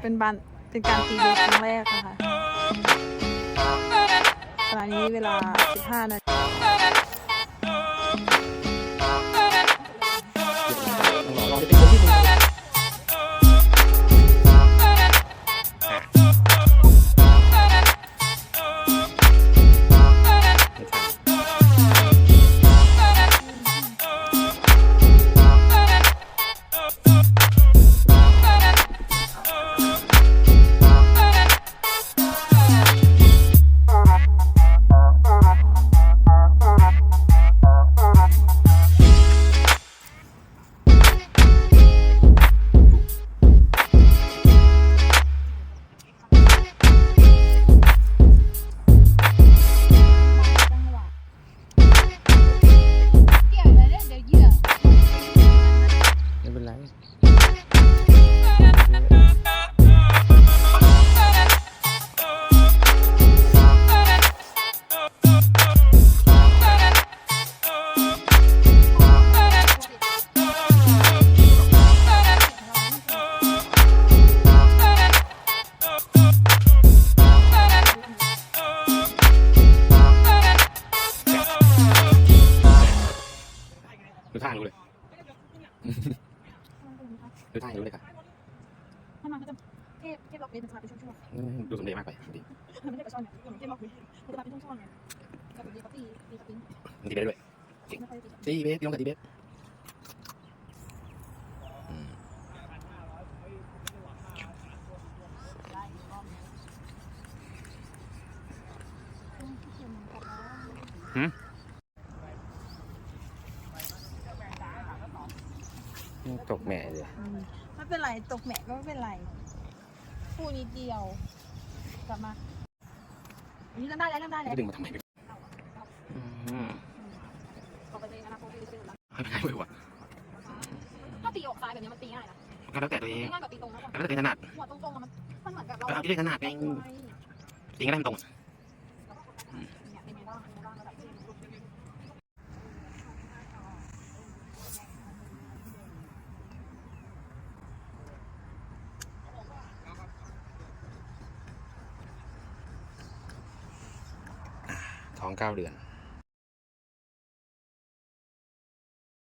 เป็นบันเป็นการตีเบสครั้งแรกนะคะตอนนี้เวลา 15 นาที ดูท่ารู้เลยดูท่ารู้เลยค่ะถ้ามันก็จะเทพเทพล็อกเบสจะมาเป็นช่วงอืมดูสมเด็จมากไปดีๆมันไม่ได้กระชอนเนี่ยเทพล็อกเบสมันจะมาเป็นช่วงๆไงกับดีเขาตีตีสปริงตีเบสด้วยไม่ค่อยตีสปริงตีเบสตีลงกับตีเบส ตกแม่เลยไม่เป็นไรตกแหมก็ไม่เป็นไรคู่นิดเดียว กลับมาอันนี้เริ่มได้แล้วเริ่มได้แล้ว จะดึงมาทำไมอืมปกติอนาคตจะเป็นแบบไม่เป็นไรเว้ยวะถ้าตีออกซ้ายแบบนี้มันตีง่ายนะก็แล้วแต่ตัวเองง่ายกว่าตีตรงนะก็แล้วแต่ถนัดหัวตรงๆมันมันเหมือนกับเราก็เอาที่ได้ถนัดไงตีก็ได้มันตรง เนี่ยเป็นไงบ้างเป็นไงบ้างระดับเทพ ท้องเก้าเดือน